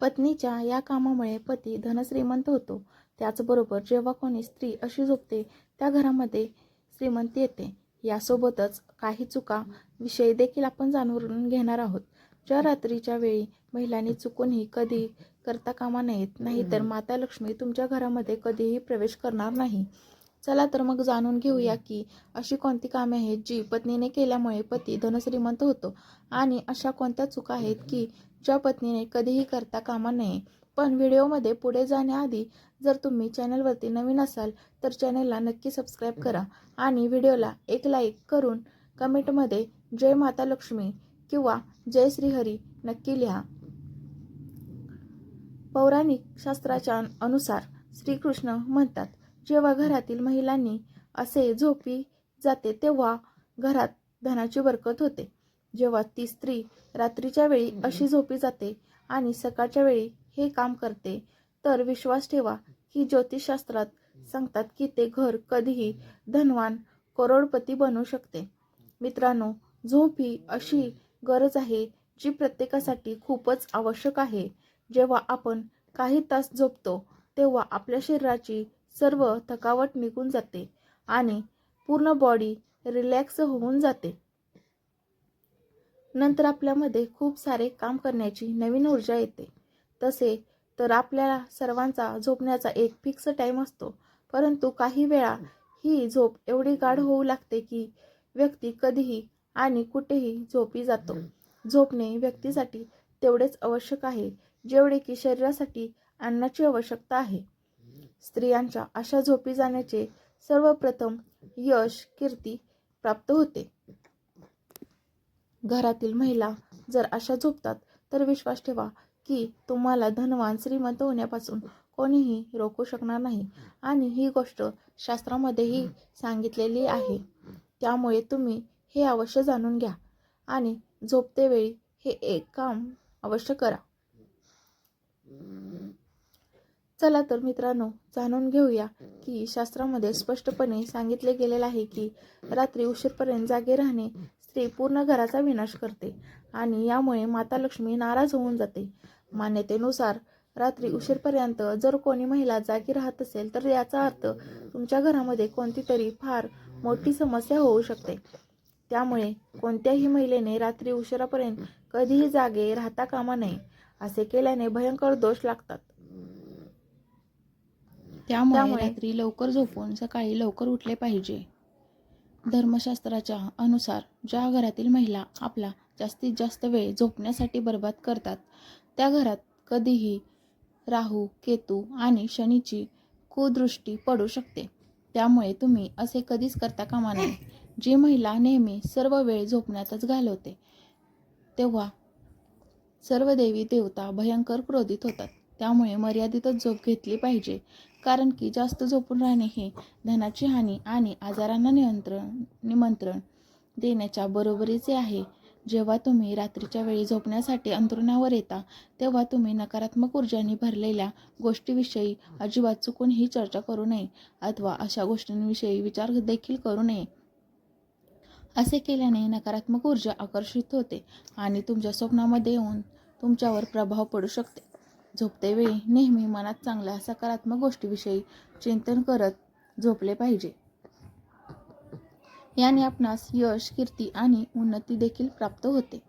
पत्नीच्या या कामामुळे पती धनश्रीमंत होतो. त्याचबरोबर जेव्हा कोणी स्त्री अशी झोपते त्या घरामध्ये श्रीमंती येते. यासोबतच काही चुका विषयी देखील आपण जाणून घेणार आहोत. ज्या रात्रीच्या वेळी महिलांनी चुकूनही कधी करता कामा नयेत नाहीतर माता लक्ष्मी तुमच्या घरामध्ये कधीही प्रवेश करणार नाही. चला तर मग जाणून घेऊया की अशी कोणती कामे आहेत जी पत्नीने केल्यामुळे पती धनश्रीमंत होतो आणि अशा कोणत्या चुका आहेत की ज्या पत्नीने कधीही करता कामा नये. पण व्हिडिओमध्ये पुढे जाण्याआधी जर तुम्ही चॅनलवरती नवीन असाल तर चॅनलला नक्की सबस्क्राईब करा आणि व्हिडिओला एक लाईक करून कमेंटमध्ये जय माता लक्ष्मी किंवा जय श्रीहरी नक्की लिहा. पौराणिक शास्त्राच्या अनुसार श्रीकृष्ण म्हणतात जेव्हा घरातील महिलांनी असे झोपी जाते तेव्हा घरात धनाची बरकत होते. जेव्हा ती स्त्री रात्रीच्या वेळी अशी झोपी जाते आणि सकाळच्या वेळी हे काम करते तर विश्वास ठेवा की ज्योतिषशास्त्रात सांगतात की ते घर कधीही धनवान करोडपती बनू शकते. मित्रांनो झोप ही अशी गरज आहे जी प्रत्येकासाठी खूपच आवश्यक आहे. जेव्हा आपण काही तास झोपतो तेव्हा आपल्या शरीराची सर्व थकावट निघून जाते आणि पूर्ण बॉडी रिलॅक्स होऊन जाते. नंतर आपल्यामध्ये खूप सारे काम करण्याची नवीन ऊर्जा येते. तसे तर आपल्याला सर्वांचा झोपण्याचा एक फिक्स टाईम असतो. परंतु काही वेळा ही झोप एवढी गाढ होऊ लागते की व्यक्ती कधीही आणि कुठेही झोपी जातो. झोपणे व्यक्तीसाठी तेवढेच आवश्यक आहे जेवढे की शरीरासाठी अन्नाची आवश्यकता आहे. स्त्रियांच्या अशा झोपी जाण्याचे सर्वप्रथम यश कीर्ती प्राप्त होते. घरातील महिला जर अशा झोपतात तर विश्वास ठेवा की तुम्हाला धनवान श्रीमंत होण्यापासून कोणीही रोखू शकणार नाही. आणि ही गोष्ट शास्त्रामध्येही सांगितलेली आहे. त्यामुळे तुम्ही हे अवश्य जाणून घ्या आणि झोपतेवेळी हे एक काम अवश्य करा. चला तर मित्रांनो जाणून घेऊया की शास्त्रामध्ये स्पष्टपणे सांगितले गेलेले आहे की रात्री उशीरपर्यंत जागे राहणे स्त्री पूर्ण घराचा विनाश करते आणि यामुळे माता लक्ष्मी नाराज होऊन जाते. मान्यतेनुसार रात्री उशीरपर्यंत जर कोणी महिला जागी राहत असेल तर याचा अर्थ तुमच्या घरामध्ये कोणती तरी फार मोठी समस्या होऊ शकते. त्यामुळे कोणत्याही महिलेने रात्री उशिरापर्यंत कधीही जागे राहता कामा नये असे केल्याने भयंकर दोष लागतात. त्यामुळे रात्री लवकर झोपून सकाळी लवकर उठले पाहिजे. धर्मशास्त्राच्या अनुसार ज्या घरातील महिला आपला जास्तीत जास्त वेळ झोपण्यासाठी बर्बाद करतात त्या घरात कधीही राहू केतू आणि शनीची कुदृष्टी पडू शकते. त्यामुळे तुम्ही असे कधीच करता कामा नये. जी महिला नेहमी सर्व वेळ झोपण्यातच घालवते तेव्हा सर्व देवी देवता भयंकर क्रोधित होतात. त्यामुळे मर्यादितच झोप घेतली पाहिजे. कारण की जास्त झोपून राहणे हे धनाची हानी आणि आजारांना नियंत्रण निमंत्रण देण्याच्या बरोबरीचे आहे. जेव्हा तुम्ही रात्रीच्या वेळी झोपण्यासाठी अंतरुणावर येता तेव्हा तुम्ही नकारात्मक ऊर्जांनी भरलेल्या गोष्टीविषयी अजिबात चुकून ही चर्चा करू नये अथवा अशा गोष्टींविषयी विचार देखील करू नये. असे केल्याने नकारात्मक ऊर्जा आकर्षित होते आणि तुमच्या स्वप्नामध्ये येऊन तुमच्यावर प्रभाव पडू शकते. झोपतेवेळी नेहमी मनात चांगल्या सकारात्मक गोष्टीविषयी चिंतन करत झोपले पाहिजे. याने आपणास यश कीर्ती आणि उन्नती देखील प्राप्त होते.